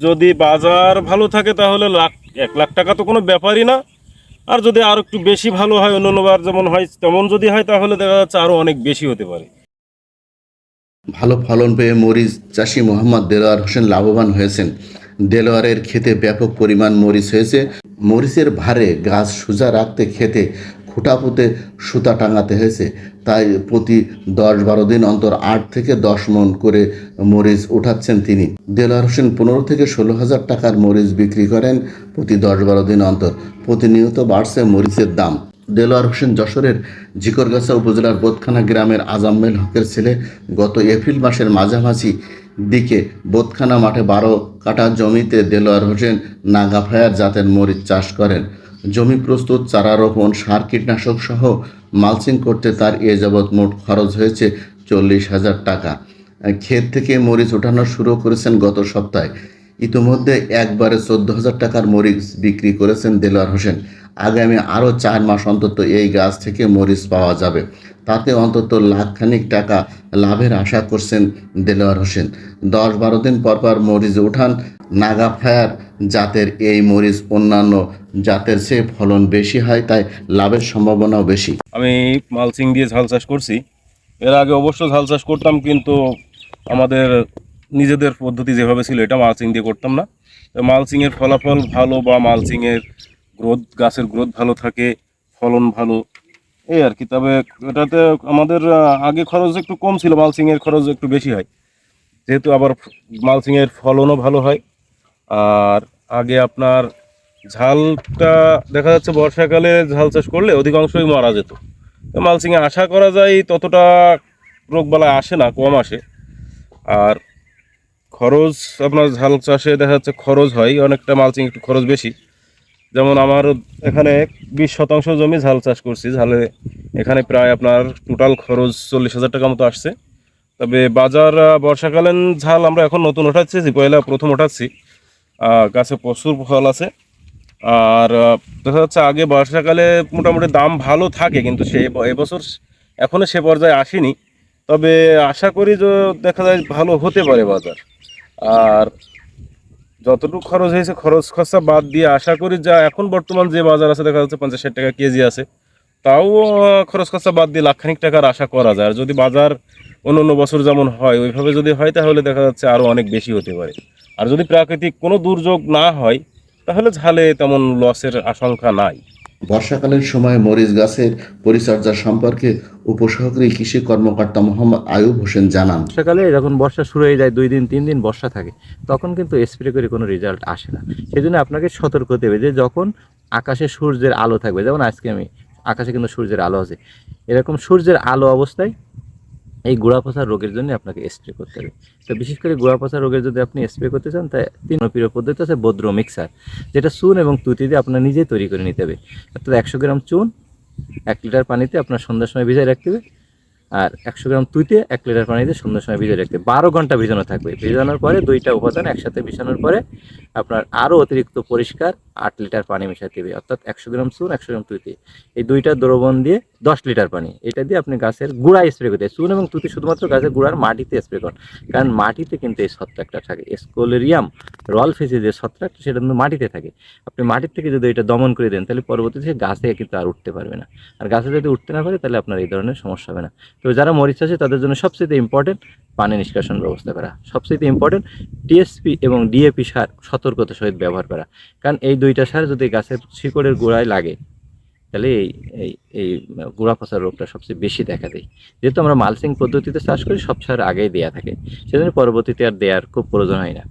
যদি বাজার ভালো থাকে তাহলে লাখ, এক লাখ টাকা তো কোনো ব্যাপারই না। আর যদি আর একটু বেশি ভালো হয় অন্য অন্যবার যেমন হয়, তেমন যদি হয়, তাহলে দেখা যাচ্ছে আরও অনেক বেশি হতে পারে। ভালো ফলন পেয়ে মরিচ চাষি মোহাম্মদ দেলোয়ার হোসেন লাভবান হয়েছেন। দেলোয়ারের খেতে ব্যাপক পরিমাণ মরিচ হয়েছে। মরিচের ভারে গাছ সোজা রাখতে খেতে খুঁটা পুঁতে সুতা টাঙাতে হয়েছে। তাই প্রতি দশ বারো দিন অন্তর আট থেকে দশ মন করে মরিচ উঠাচ্ছেন তিনি। দেলোয়ার হোসেন পনেরো থেকে ষোলো হাজার টাকার মরিচ বিক্রি করেন প্রতি দশ বারো দিন অন্তর। প্রতিনিয়ত বাড়ছে মরিচের দাম। দেলোয়ার হোসেন যশোরের ঝিকরগাছা উপজেলার বোদখানা গ্রামের আজাম্মেল হকের ছেলে গত এপ্রিল মাসের মাঝামাঝি দিকে বোদখানা মাঠে বারো কাটা জমিতে দেলোয়ার হোসেন নাগাফায়ার জাতের মরিচ চাষ করেন। জমি প্রস্তুত, চারা রোপণ, সার কীটনাশক সহ মালচিং করতে তার এ যাবৎ মোট খরচ হয়েছে চল্লিশ হাজার টাকা। ক্ষেত থেকে মরিচ ওঠানো শুরু করেছেন গত সপ্তাহে। ইতিমধ্যে একবারে চোদ্দ হাজার টাকার মরিচ বিক্রি করেছেন দেলোয়ার হোসেন। আগামী আরও চার মাস অন্তত এই গাছ থেকে মরিচ পাওয়া যাবে। তাতে অন্তত লাখখানিক টাকা লাভের আশা করছেন দেলোয়ার হোসেন। দশ বারো দিন পর পর মরিচ উঠান। নাগা ফায়ার জাতের এই মরিচ অন্যান্য জাতের চেয়ে ফলন বেশি হয়, তাই লাভের সম্ভাবনাও বেশি। আমি মালচিং দিয়ে ঝাল চাষ করছি। এর আগে অবশ্য ঝাল চাষ করতাম, কিন্তু আমাদের নিজেদের পদ্ধতি যেভাবে ছিল, এটা মালচিং দিয়ে করতাম না। মালচিংয়ের ফলাফল ভালো বা মালচিংয়ের গ্রোথ গাছের গ্রোথ ভালো থাকে, ফলন ভালো, এই আর কি। তবে এটাতে আমাদের আগে খরচ একটু কম ছিল মালচিংয়ের খরচ একটু বেশি হয়। যেহেতু আবার মালচিংয়ের ফলনও ভালো হয়, আর আগে আপনার ঝালটা দেখা যাচ্ছে বর্ষাকালে ঝাল চাষ করলে অধিকাংশই মারা যেত। তো মালচিংয়ে আশা করা যায় ততটা রোগবালা আসে না, কম আসে। আর খরচ আপনার ঝাল চাষে দেখা যাচ্ছে খরচ হয়, অনেকটা মালচিং একটু খরচ বেশি। যেমন আমার এখানে বিশ শতাংশ জমি ঝাল চাষ করছি, ঝালে এখানে প্রায় আপনার টোটাল খরচ চল্লিশ হাজার টাকা মতো আসছে। তবে বাজার বর্ষাকালীন ঝাল আমরা এখন নতুন ওঠাচ্ছি পয়লা প্রথম ওঠাচ্ছি। গাছে প্রচুর ফল আছে। আর দেখা যাচ্ছে আগে বর্ষাকালে মোটামুটি দাম ভালো থাকে, কিন্তু সে এবছর এখনও সে পর্যায়ে আসেনি। তবে আশা করি যে দেখা যায় ভালো হতে পারে বাজার। আর যতটুকু খরচ হয়েছে, খরচ খরচা বাদ দিয়ে আশা করি যা এখন বর্তমান যে বাজার আছে, দেখা যাচ্ছে পঞ্চাশ ষাট টাকা কেজি আছে, তাও খরচ খরচা বাদ দিয়ে লাখখানিক টাকার আশা করা যায়। আর যদি বাজার অন্য অন্য বছর যেমন হয়, ওইভাবে যদি হয়, তাহলে দেখা যাচ্ছে আরও অনেক বেশি হতে পারে। আর যদি প্রাকৃতিক কোনো দুর্যোগ না হয়, তাহলে ঝালে তেমন লসের আশঙ্কা নাই। বর্ষাকালীন সময় মরিচ গাছের পরিচর্যা সম্পর্কে উপসহকারী কৃষি কর্মকর্তা মোহাম্মদ আয়ুব হোসেন জানান। বর্ষাকালে যখন বর্ষা শুরু হয়ে যায়, দুই দিন, তিন দিন বর্ষা থাকে, তখন কিন্তু স্প্রে করে কোনো রেজাল্ট আসে না। সেই জন্য আপনাকে সতর্ক হতে হবে যে যখন আকাশে সূর্যের আলো থাকবে, যেমন আজকে আমি, আকাশে কিন্তু সূর্যের আলো আছে, এরকম সূর্যের আলো অবস্থায় এই গোড়া পচা রোগের জন্য আপনাকে স্প্রে করতে হবে। তো বিশেষ করে গোড়া পচা রোগের যদি আপনি স্প্রে করতে চান তাই তিন প্রিয় পদ্ধতি আছে, বদ্র মিক্সার, যেটা চুন এবং তুতি দিয়ে আপনার নিজেই তৈরি করে নিতে হবে। অর্থাৎ একশো গ্রাম চুন, এক লিটার পানিতে আপনার সন্ধ্যার সময় ভিজাই রাখতে হবে, আর একশো গ্রাম তুইতে এক লিটার পানিতে সন্ধ্যার সময় ভিজিয়ে রাখতে। বারো ঘণ্টা ভিজানো থাকবে। ভিজানোর পরে দুইটা উপাদান একসাথে মিশানোর পরে আপনার আরও অতিরিক্ত পরিষ্কার আট লিটার পানি মেশাতে হবে অর্থাৎ একশো গ্রাম চুন, একশো গ্রাম তুইতে এই দুইটা দ্রবণ দিয়ে দশ লিটার পানি। এটা দিয়ে আপনি গাছের গুঁড়ায় স্প্রে করতে। চুন এবং তুতি শুধুমাত্র গাছের গুঁড়ার মাটিতে স্প্রে করেন। কারণ মাটিতে কিন্তু এই ছত্রাকটা থাকে। স্কোলেরিয়াম রল ফেসে যে ছত্রাকটা, সেটা কিন্তু মাটিতে থাকে। আপনি মাটির থেকে যদি এটা দমন করে দেন, তাহলে পরবর্তীতে গাছে কিন্তু আর উঠতে পারবে না। আর গাছে যদি উঠতে না পারে, তাহলে আপনার এই ধরনের সমস্যা হবে না। তো যারা মরিচ আছে, তাদের জন্য সবচেয়ে ইম্পর্টেন্ট পানি নিষ্কাশন ব্যবস্থা করা। সবচেয়ে ইম্পর্টেন্ট টিএসপি এবং ডিএপি সার সতর্কতার সহিত ব্যবহার করা। কারণ এই দুইটা সার যদি গাছের শিকড়ের গোড়ায় লাগে, তাহলে এই এই এই গোড়া পচার রোগটা সবচেয়ে বেশি দেখা দেয়। যেহেতু আমরা মালসিং পদ্ধতিতে চাষ করি, সব সার আগেই দেওয়া থাকে। সেজন্য পরবর্তীতে আর দেওয়ার খুব প্রয়োজন হয় না।